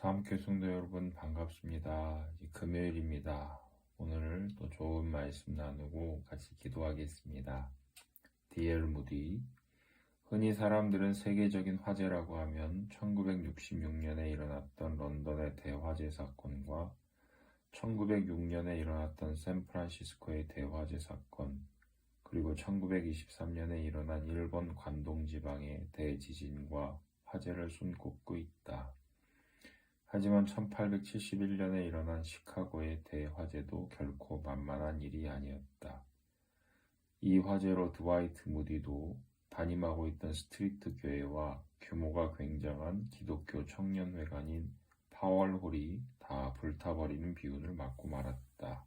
사무교 성도 여러분 반갑습니다. 금요일입니다. 오늘 또 좋은 말씀 나누고 같이 기도하겠습니다. 디엘 무디 흔히 사람들은 세계적인 화재라고 하면 1966년에 일어났던 런던의 대화재 사건과 1906년에 일어났던 샌프란시스코의 대화재 사건, 그리고 1923년에 일어난 일본 관동 지방의 대지진과 화재를 손꼽고 있다. 하지만 1871년에 일어난 시카고의 대화재도 결코 만만한 일이 아니었다. 이 화재로 드와이트 무디도 담임하고 있던 스트리트 교회와 규모가 굉장한 기독교 청년회관인 파월홀이 다 불타버리는 비운을 맞고 말았다.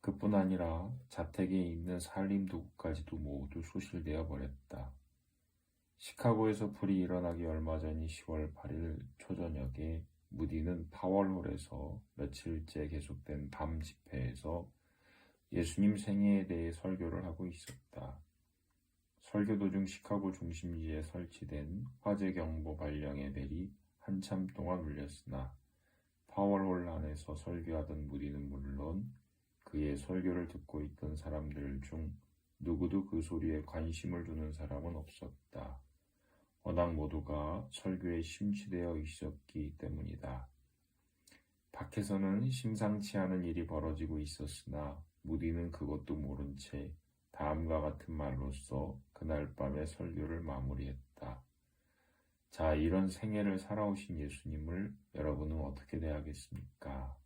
그뿐 아니라 자택에 있는 살림 도구까지도 모두 소실되어 버렸다. 시카고에서 불이 일어나기 얼마 전인 10월 8일 초저녁에 무디는 파월홀에서 며칠째 계속된 밤 집회에서 예수님 생애에 대해 설교를 하고 있었다. 설교 도중 시카고 중심지에 설치된 화재 경보 발령의 벨이 한참 동안 울렸으나 파월홀 안에서 설교하던 무디는 물론 그의 설교를 듣고 있던 사람들 중 누구도 그 소리에 관심을 두는 사람은 없었다. 워낙 모두가 설교에 심취되어 있었기 때문이다. 밖에서는 심상치 않은 일이 벌어지고 있었으나 무디는 그것도 모른 채 다음과 같은 말로써 그날 밤에 설교를 마무리했다. 자, 이런 생애를 살아오신 예수님을 여러분은 어떻게 대하겠습니까?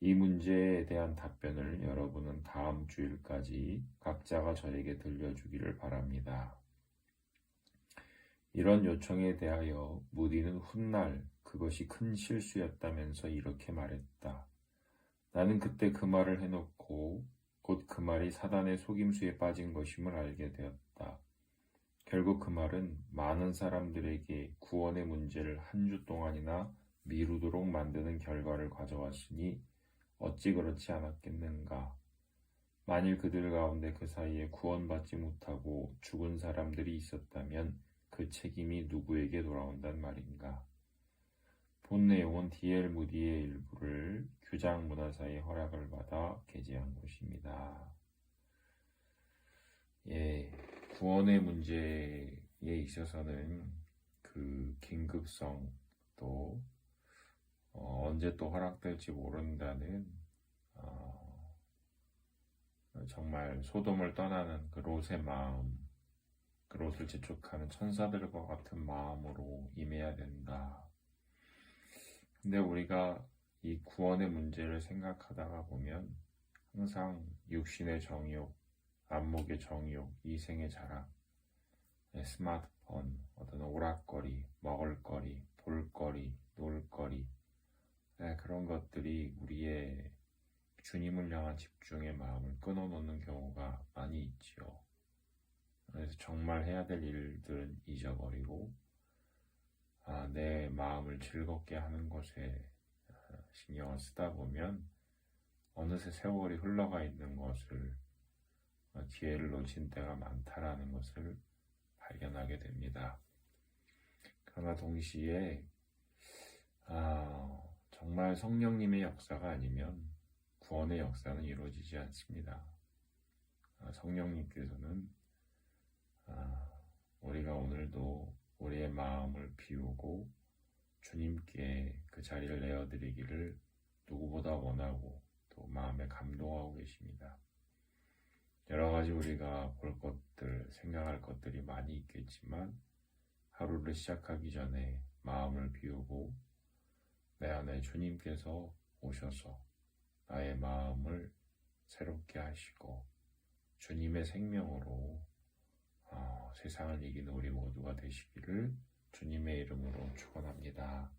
이 문제에 대한 답변을 여러분은 다음 주일까지 각자가 저에게 들려주기를 바랍니다. 이런 요청에 대하여 무디는 훗날 그것이 큰 실수였다면서 이렇게 말했다. 나는 그때 그 말을 해놓고 곧 그 말이 사단의 속임수에 빠진 것임을 알게 되었다. 결국 그 말은 많은 사람들에게 구원의 문제를 한 주 동안이나 미루도록 만드는 결과를 가져왔으니 어찌 그렇지 않았겠는가. 만일 그들 가운데 그 사이에 구원받지 못하고 죽은 사람들이 있었다면 그 책임이 누구에게 돌아온단 말인가. 본 내용은 디엘 무디의 일부를 규장 문화사의 허락을 받아 게재한 것입니다. 예, 구원의 문제에 있어서는 그 긴급성 또 어, 언제 또 허락될지 모른다는 어, 정말 소돔을 떠나는 그 롯의 마음, 그 롯을 재촉하는 천사들과 같은 마음으로 임해야 된다. 근데 우리가 이 구원의 문제를 생각하다가 보면 항상 육신의 정욕, 안목의 정욕, 이생의 자랑, 스마트폰, 어떤 오락거리, 먹을거리, 볼거리, 놀거리, 네, 그런 것들이 우리의 주님을 향한 집중의 마음을 끊어놓는 경우가 많이 있지요. 그래서 정말 해야 될 일들은 잊어버리고, 아, 내 마음을 즐겁게 하는 것에 신경을 쓰다 보면 어느새 세월이 흘러가 있는 것을 기회를 놓친 때가 많다라는 것을 발견하게 됩니다. 그러나 동시에 아, 정말 성령님의 역사가 아니면 구원의 역사는 이루어지지 않습니다. 아, 성령님께서는 아, 우리가 오늘도 우리의 마음을 비우고 주님께 그 자리를 내어드리기를 누구보다 원하고 또 마음에 감동하고 계십니다. 여러 가지 우리가 볼 것들, 생각할 것들이 많이 있겠지만 하루를 시작하기 전에 마음을 비우고 내 안에 주님께서 오셔서 나의 마음을 새롭게 하시고 주님의 생명으로 어, 세상을 이기는 우리 모두가 되시기를 주님의 이름으로 축원합니다.